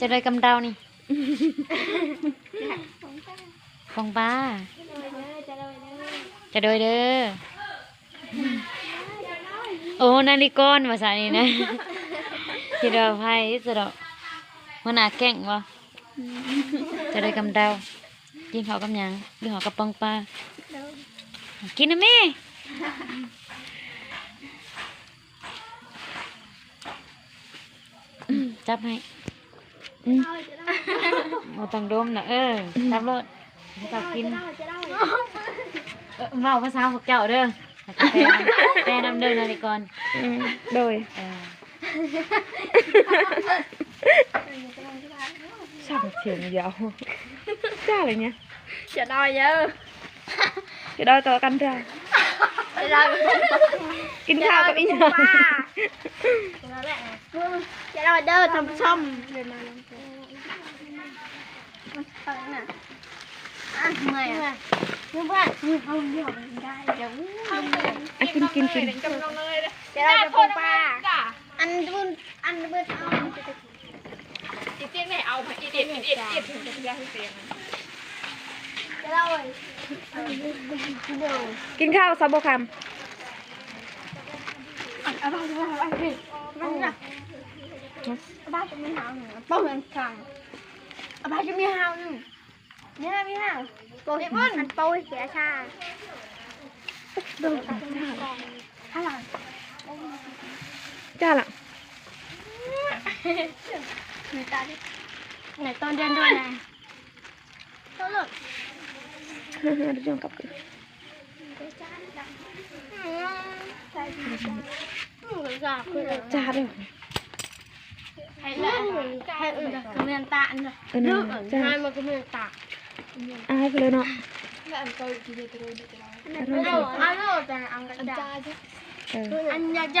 จะได้กำเดานี่ ฟองป้า จะโดยเด้อ โอ้นาฬิกอนภาษานี้นะที่เราไพ่สุดอกมันหนาแก่งวะจะได้กำเดากินเขาวกับหยังกินเขาวกับปองปลากินนะแม่จับให้ เอาต้องดมนะเออจับรถให้เขากินเออเมาภาษาพวกเจ้าเด้อแปลนำแปลนำเด้อนาฬิกรอืมโดยเออช่างเสียงยาวจ้าอะไรเนี่ยจะได้เยอะจะได้ต่อกันจ้า จะได้กินข้าวกับอีหยังจะได้เด้อทำช่อมเดินมาลงฟังน่ะอะเมื่อยอะเพื่อนเพื่อนมีเขาเดียวได้เดี๋ยวอะกินกินกินจะได้จะปงปลาอันบุญอันบุญเอาอีเตียไหนเอาอีเตียงอีเตียงอีเตีย กินข้าวซับโบคเอาไปเอาไปเอาไปมันน่ะบ้านจะมีหาวหนึ่งป้องกันสั่งเอาไปจะมีหาวหนึ่งเนี่ยมีหาวโปรยพุ่นมันโปรยเสียชาำโดยจ้าถ้าหลังจ้าล่ะไหนตาดิไหนตอนเดินด้วยนะเขาหลุดฮ่าฮ่าดูจังกับใช่หนูจะคือจ้าเด้อให้ละให้อื่นก็เมียนตาอันน่ะเออนะจ้าให้มันก็เมียนตาอายไปเลยเนาะแล้วอันก็ กินเตียงเตียงอันนั้นอันนั้นแต่อันกระจาเอออันยาจ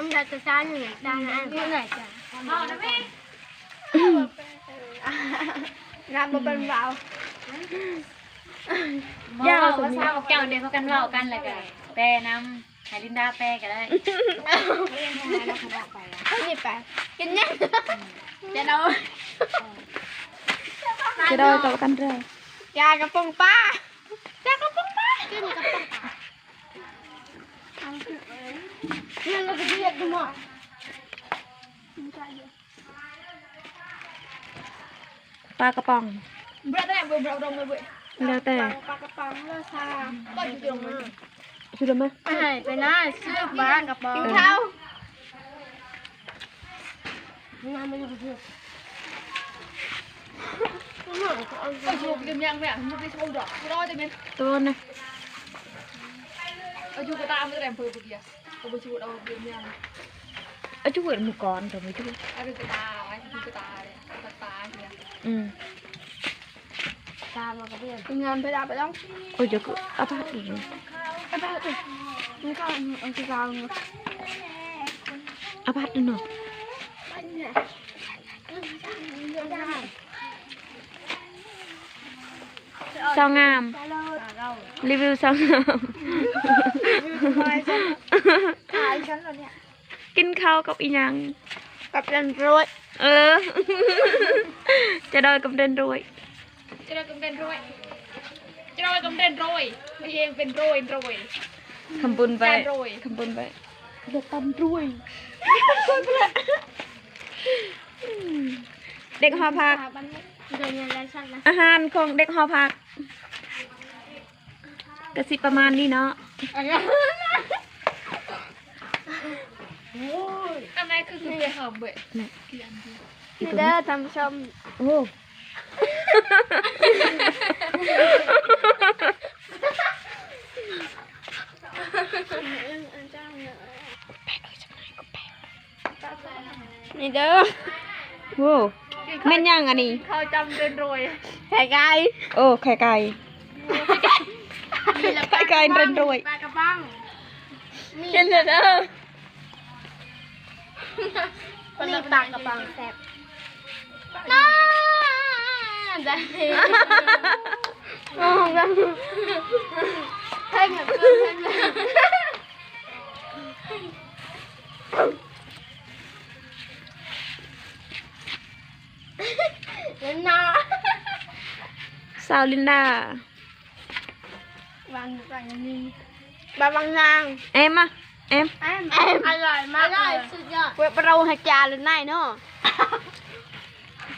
ยู่ก็ตามไม่ได้เพิ่มเดียวเอาไปช่วยเอากินยังอาจุเหมือนหมูกรแต่ไม่จุเอาดูกระตาไว้ดูกระ ตาเลยกระตาเนี่ยอืมตามมากระเพื่อนงานไปได้ไปต้องโอ้ยเดี๋ยวก็เอาผ้าอีกเลยไปไปไปมันก็เอาที่เราเนาะเอาผ้าดูหน่อยไปเนี่ยเรื่องได้ซองงามเรารีวิวซองงาม ขายฉันเหรอเนี่ย กินข้าวกับอีหยัง กับเรนรถเออ จะได้กับเดินรวย จะเรากำเด็นรวย จะเรากำเด็นรวยไม่เองเป็นรวยรวยทำบุญไปจานรวยทำบุญไปจะตำรวยเด็กหอพักเดินเงินไรฉันนะอาหารของเด็กหอพักกระสิประมาณนี้เนาะ ทำไมคือคือเป็หอมเบะนี่เด้อท่านผู้ชมโอ้นี่เด้อโว้แม่นยังอันนี้เขาจำเดินโรยไข่ไก่โอ้ไข่ไก่ไข่ไก่เดินโรยปลากระปังเห็นเด้อ มีปากกับปังแซ่บน้าได้โอ้โหเพ่งแบบเพ่งเลยเล่นน้าสาวลินดาบางบางนี่บางบางนางเอ็มอะ เอ็มแอมแอมอร่อยมากเลยสุดยอดเว็บเราให้จานเลยนายเนาะ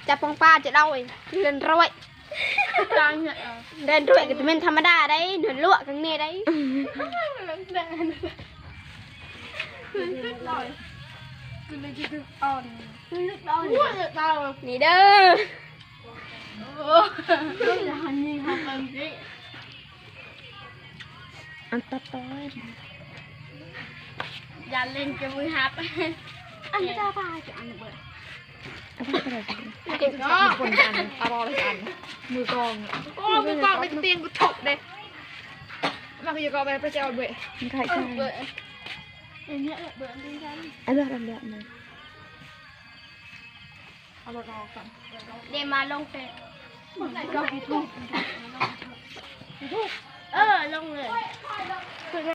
จะปองป้าจะเล่าเองเดินรวยจังเนี่ยเดินรวยก็จะเป็นธรรมดาได้เดินลวกกันเนี่ยได้นี่เด้ออันตัดต้อยอ ย่าเล่นกับมือฮับอันนี้ตาปลาจะอันเบิดเอาไปกระดาษเด็กก็คนอันเอาบอลเลยอันมือกองโอ้มือกองเป็นเตียงกูถกเด้มาคือจะกองไปพระเจ้าเบะมันไข่ไก่เบิดอันนี้เบิดดีกันอันเลือดอันเลือดมาเอาบอลออกก่อนเดมาลงเฟซเออลงเลย